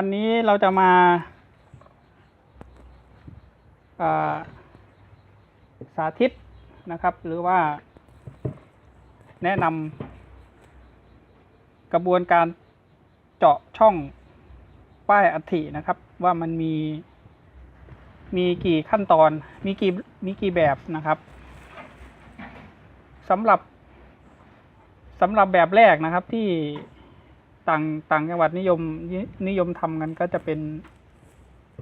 วันนี้เราจะมาสาธิตนะครับ หรือว่าแนะนำกระบวนการเจาะช่องป้ายอัฐินะครับ ว่ามันมีมีกี่ขั้นตอนมีกี่มีกี่แบบนะครับสำหรับสำหรับแบบแรกนะครับที่ ต่างต่างจังหวัดนิยมนิยมทำกันก็จะเป็น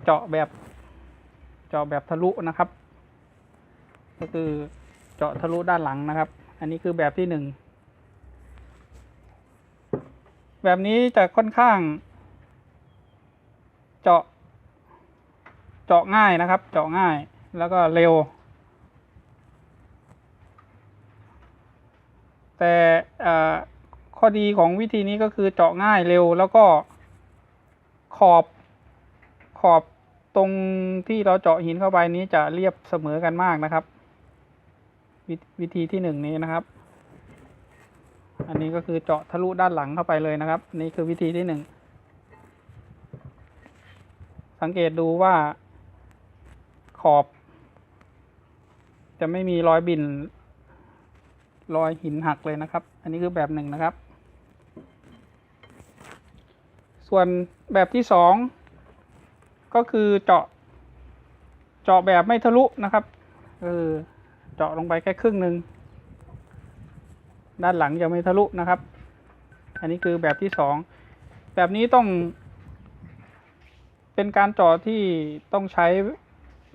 เจาะแบบ เจาะแบบทะลุนะครับ ก็คือเจาะทะลุด้านหลังนะครับ อันนี้คือแบบที่หนึ่งแบบนี้จะค่อนข้าง เจาะ เจาะง่ายนะครับ เจาะง่ายแล้วก็เร็ว แต่ อ่อข้อดีของวิธีนี้ก็คือเจาะง่ายเร็วแล้วก็ขอบขอบตรงที่เราเจาะหินเข้าไปนี้จะเรียบเสมอกันมากนะครับววิธีที่หนึ่งนี้นะครับ อันนี้ก็คือเจาะทะลุด้านหลังเข้าไปเลยนะครับ นี่คือวิธีที่หนึ่งสังเกตดูว่าขอบ จะไม่มีรอยบินรอยหินหักเลยนะครับ อันนี้คือแบบหนึ่งนะครับ ส่วนแบบที่สองก็คือเจาะ เจาะแบบไม่ทะลุนะครับ เออ เจาะลงไปแค่ครึ่งหนึ่ง ด้านหลังจะไม่ทะลุนะครับ อันนี้คือแบบที่สอง แบบนี้ต้อง เป็นการเจาะที่ต้องใช้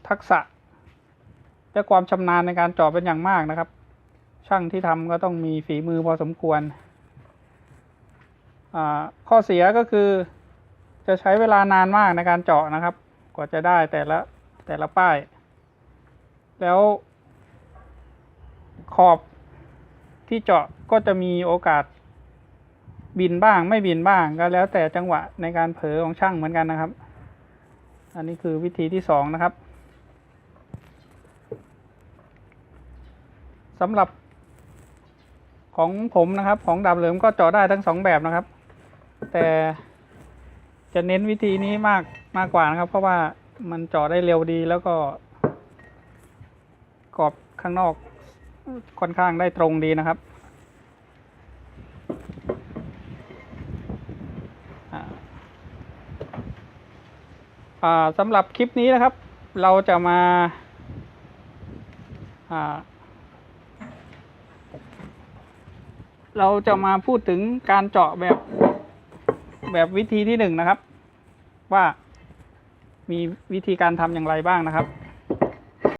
ทักษะ และความชำนาญในการเจาะเป็นอย่างมากนะครับ ช่างที่ทำก็ต้องมีฝีมือพอสมควร ข้อเสียก็คือจะใช้เวลานานมากในการเจาะนะครับ กว่าจะได้แต่ละแต่ละป้าย แล้วขอบที่เจาะก็จะมีโอกาสบินบ้างไม่บินบ้างก็แล้วแต่จังหวะในการเผลอของช่างเหมือนกันนะครับ อันนี้คือวิธีที่สองนะครับสำหรับของผมนะครับ ของดาบเหลิมก็เจาะได้ทั้งสองแบบนะครับ แต่จะเน้นวิธีนี้มากมากกว่านะครับ เพราะว่ามันเจาะได้เร็วดีแล้วก็กรอบข้างนอกค่อนข้างได้ตรงดีนะครับอ่าสำหรับคลิปนี้นะครับ เราจะมาอ่าเราจะมาพูดถึงการเจาะแบบ แบบวิธีที่หนึ่งนะครับ ว่ามีวิธีการทำอย่างไรบ้างนะครับ